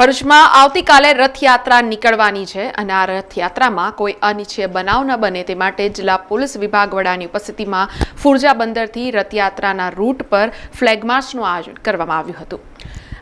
ભરૂચમાં આવતીકાલે રથયાત્રા નીકળવાની છે અને આ રથયાત્રામાં કોઈ અનિચ્છીય બનાવ ન બને તે માટે જિલ્લા પોલીસ વિભાગ વડાની ઉપસ્થિતિમાં ફુરજા બંદરથી રથયાત્રાના રૂટ પર ફ્લેગ માર્ચનું આયોજન કરવામાં આવ્યું હતું.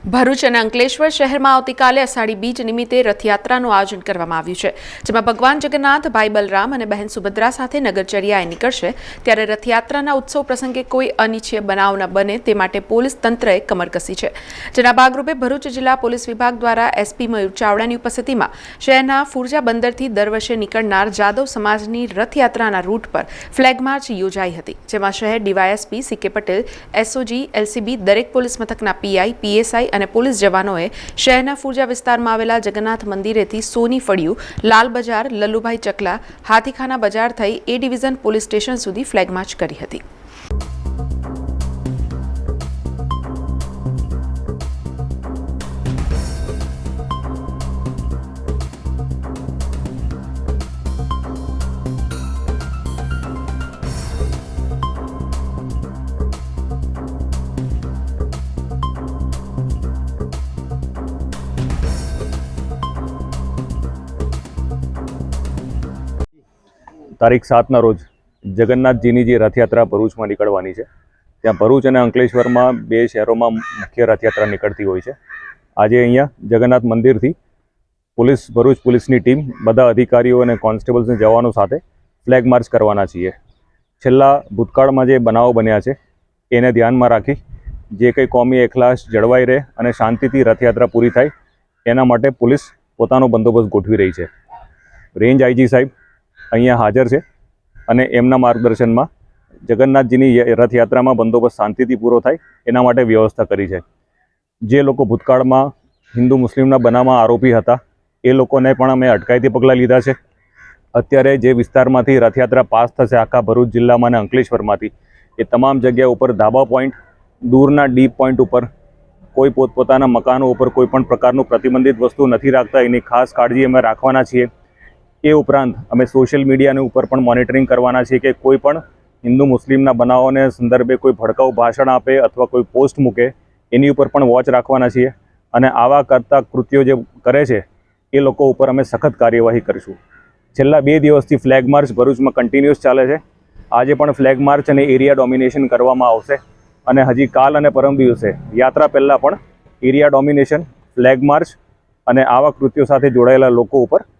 ભરૂચ અને અંકલેશ્વર શહેરમાં આવતીકાલે અષાઢી બીજ નિમિત્તે રથયાત્રાનું આયોજન કરવામાં આવ્યું છે, જેમાં ભગવાન જગન્નાથ, ભાઈ બલરામ અને બહેન સુભદ્રા સાથે નગરચર્યાએ નીકળશે. ત્યારે રથયાત્રાના ઉત્સવ પ્રસંગે કોઈ અનિચ્છીય બનાવ ન બને તે માટે પોલીસ તંત્રએ કમર કસી છે. જેના ભાગરૂપે ભરૂચ જિલ્લા પોલીસ વિભાગ દ્વારા એસપી મયુર ચાવડાની ઉપસ્થિતિમાં શહેરના ફુરજા બંદરથી દર વર્ષે નીકળનાર જાદવ સમાજની રથયાત્રાના રૂટ પર ફ્લેગ માર્ચ યોજાઈ હતી, જેમાં શહેર DYSP C K Patel, SOG, LCB દરેક પોલીસ મથકના પીઆઈ, પીએસઆઈ અને પોલીસ જવાનોએ શહેરના ફુરજા વિસ્તારમાં આવેલા જગન્નાથ મંદિરેથી સોની ફળિયું, લાલ બજાર, લલ્લુભાઈ ચકલા, હાથીખાના બજાર થઈ એ ડિવિઝન પોલીસ સ્ટેશન સુધી ફ્લેગ માર્ચ કરી હતી. તારીખ સાતના રોજ જગન્નાથજીની જે રથયાત્રા ભરૂચમાં નીકળવાની છે. ત્યાં ભરૂચ અને અંકલેશ્વરમાં બે શહેરોમાં મુખ્ય રથયાત્રા નીકળતી હોય છે. આજે અહીંયા જગન્નાથ મંદિરથી પોલીસ, ભરૂચ પોલીસની ટીમ બધા અધિકારીઓ અને કોન્સ્ટેબલ્સને જવાનો સાથે ફ્લેગ માર્ચ કરવાના છીએ. છેલ્લા ભૂતકાળમાં જે બનાવો બન્યા છે, એને ધ્યાનમાં રાખી જે કંઈ કોમી એખલાસ જળવાઈ રહે અને શાંતિથી રથયાત્રા પૂરી થાય, એના માટે પોલીસ પોતાનો બંદોબસ્ત ગોઠવી રહી છે. રેન્જ આઈજી સાહેબ અહીંયા હાજર છે અને એમના માર્ગદર્શનમાં જગન્નાથજીની રથયાત્રામાં બંદોબસ્ત શાંતિથી પૂરો થાય એના માટે વ્યવસ્થા કરી છે. જે લોકો ભૂતકાળમાં હિન્દુ મુસ્લિમના બનાવમાં આરોપી હતા, એ લોકોને પણ અમે અટકાયતી પગલાં લીધા છે. અત્યારે જે વિસ્તારમાંથી રથયાત્રા પાસ થશે આખા ભરૂચ જિલ્લામાં અને અંકલેશ્વરમાંથી, એ તમામ જગ્યા ઉપર ધાબા પોઈન્ટ, દૂરના ડીપ પોઈન્ટ ઉપર, કોઈ પોતપોતાના મકાનો ઉપર કોઈ પણ પ્રકારનું પ્રતિબંધિત વસ્તુ નથી રાખતા, એની ખાસ કાળજી અમે રાખવાના છીએ. એ ઉપરાંત અમે સોશિયલ મીડિયાની ઉપર પણ મોનિટરિંગ કરવાના છીએ કે કોઈ પણ હિન્દુ મુસ્લિમના બનાવોને સંદર્ભે કોઈ ભડકાઉ ભાષણ આપે અથવા કોઈ પોસ્ટ મૂકે, એની ઉપર પણ વોચ રાખવાના છીએ અને આવા કરતા કૃત્યો જે કરે છે, એ લોકો ઉપર અમે સખત કાર્યવાહી કરીશું. છેલ્લા બે દિવસથી ફ્લેગ માર્ચ ભરૂચમાં કન્ટિન્યુઅસ ચાલે છે. આજે પણ ફ્લેગ માર્ચ અને એરિયા ડોમિનેશન કરવામાં આવશે અને હજી કાલ અને પરમ દિવસે યાત્રા પહેલાં પણ એરિયા ડોમિનેશન ફ્લેગ માર્ચ અને આવા કૃત્યો સાથે જોડાયેલા લોકો ઉપર